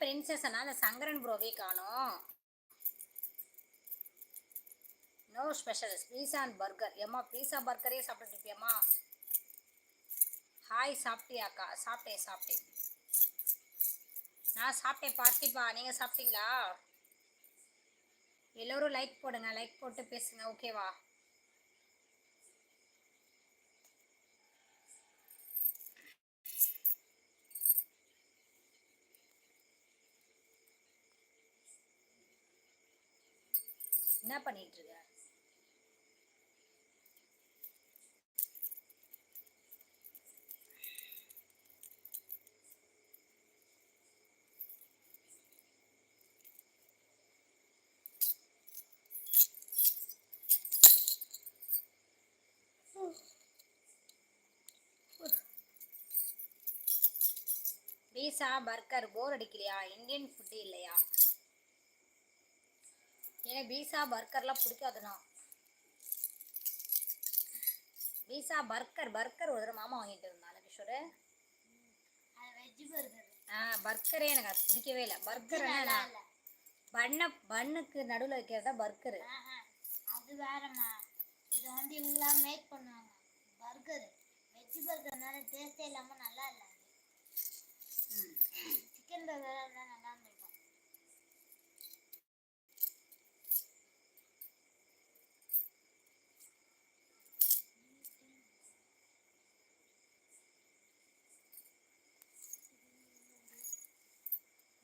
Princess அண்ணா அந்த சங்கரன் ப்ரோவே காணும். No special pizza and burger ஏம்மா பீஸா பர்கரே சாப்பிட்டுட்டு இருப்பியம்மா? ஹாய் சாப்பிட்டியாக்கா சாப்பிட்டேன் சாப்பிட்டேன். நான் சாப்பிட்டேன் பார்த்திப்பா நீங்கள் சாப்பிட்டீங்களா? எல்லோரும் லைக் போடுங்க. லைக் போட்டு பேசுங்க ஓகேவா என்ன பண்ணிட்டு இருக்க பீஸா பர்கர் போர் அடிக்கலையா? இந்தியன் ஃபுட்டு இல்லையா? எனக்கு பீஸா பர்கர்லாம் பிடிக்காதுண்ணா பீஸா பர்கர் பர்கர் ஒரு தடவை மாமா வாங்கிட்டு இருந்தாங்க கிஷோர். ஆ பர்கரே எனக்கு அது பிடிக்கவே இல்லை. பர்கர் பண்ண பண்ணுக்கு நடுவில் வைக்கிறதா பர்கரு. அது வேறம்மா. இது வந்து இவங்களா மேக் பண்ணுவாங்க. பர்கர். வெஜ் பர்கர்னால டேஸ்டே இல்லாம நல்லா இல்ல சிக்கன் பர்கர்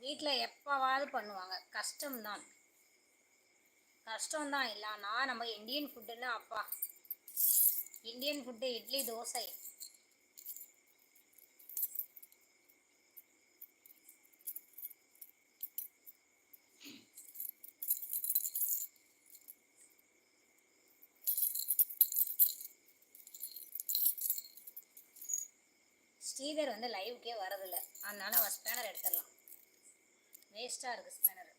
வீட்டில் எப்போவாவது பண்ணுவாங்க. கஷ்டம்தான். கஷ்டம்தான். இல்லைனா நம்ம இந்தியன் ஃபுட்டுன்னா அப்பா. Indian food idli dosa. Sridhar வந்து லைவுக்கே வரதில்லை. அதனால் அவன் ஸ்பேனர் எடுத்துடலாம். வேஸ்ட்டாக இருக்குது ஸ்பேனர்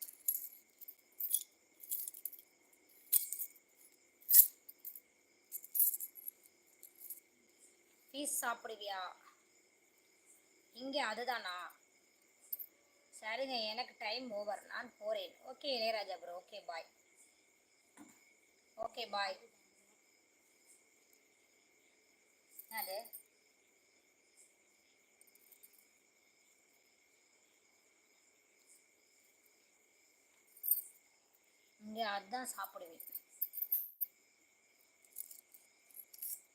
பீஸ் சாப்பிடுவியா? இங்கே அதுதானா? சரிங்க எனக்கு டைம் ஓவர் நான் போகிறேன் okay Ilaiyaraaja bro okay bye okay bye அது இங்கே அதான் சாப்பிடுவேன்.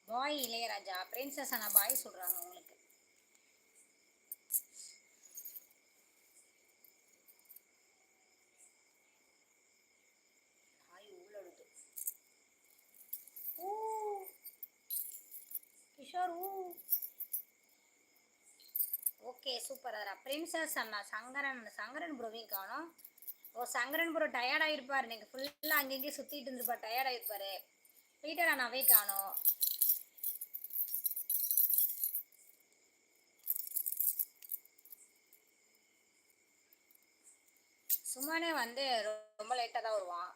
பாய் இளையராஜா பிரின்சஸ் அண்ணா பாய் சொல்கிறாங்க உங்களுக்கு. நாய் ஊ. கிஷோர் ஊ. Okay super. அதரா பிரின்சஸ் அண்ணா சங்கரன் சங்கரன் ப்ரோவையும் காணும். ஓ சங்கரன் ப்ரோ டயர்ட் ஆகிருப்பார் இன்னைக்கு ஃபுல்லாக அங்கங்கே சுற்றிட்டு இருந்திருப்பார். டயர்டாயிருப்பார் இருப்பார் பீட்டர் அண்ணாவே காணும். சும்மானே வந்து ரொம்ப லேட்டாக தான் வருவான்.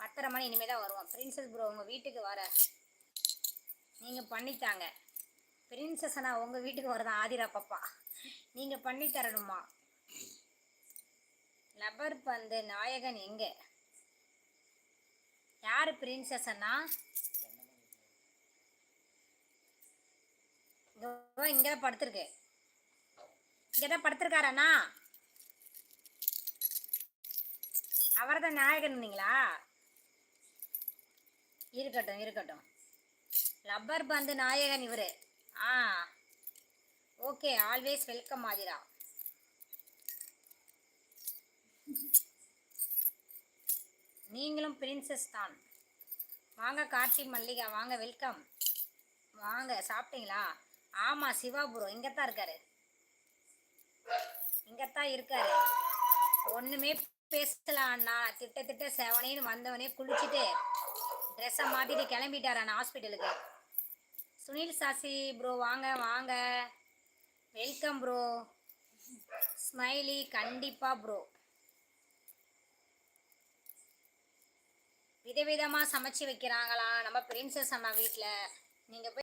பத்தரை மணி இனிமேல் தான் வருவான். பிரின்சஸ் ப்ரோ உங்கள் வீட்டுக்கு வர. நீங்கள் பண்ணித்தாங்க. பிரின்சஸ் அண்ணா உங்கள் வீட்டுக்கு வரதான் ஆதிரா பாப்பா. நீங்கள் பண்ணி தரணுமா லப்பர் பந்து நாயகன் எங்க? யார் பிரின்சஸ் அண்ணா? இங்கே தான் படுத்திருக்கு. இங்கே தான் படுத்திருக்காரண்ணா. அவர் தான் நாயகன் இருந்தீங்களா இருக்கட்டும் இருக்கட்டும். லப்பர் பந்து நாயகன் இவர். ஆ ஓகே ஆல்வேஸ் வெல்கம் மாதிரா நீங்களும் பிரின்சஸ் தான். வாங்க கார்த்தி மல்லிகா வாங்க வெல்கம் வாங்க சாப்பிட்டீங்களா? ஆமாம் சிவா ப்ரோ இங்கே தான் இருக்காரு. இங்கே தான் இருக்காரு. ஒன்றுமே பேசலான்னா திட்ட திட்ட செவனேன்னு வந்தவனே குளிச்சுட்டு ட்ரெஸ்ஸை மாற்றிட்டு கிளம்பிட்டார் அண்ணா ஹாஸ்பிட்டலுக்கு சுனில் சாசி ப்ரோ வாங்க வாங்க. வெல்கம் ப்ரோ ஸ்மைலி கண்டிப்பாக ப்ரோ விதவிதமாக சமைச்சு வைக்கிறாங்களா? நம்ம பிரின்சஸ் அம்மா வீட்டில் நீங்கள் போய்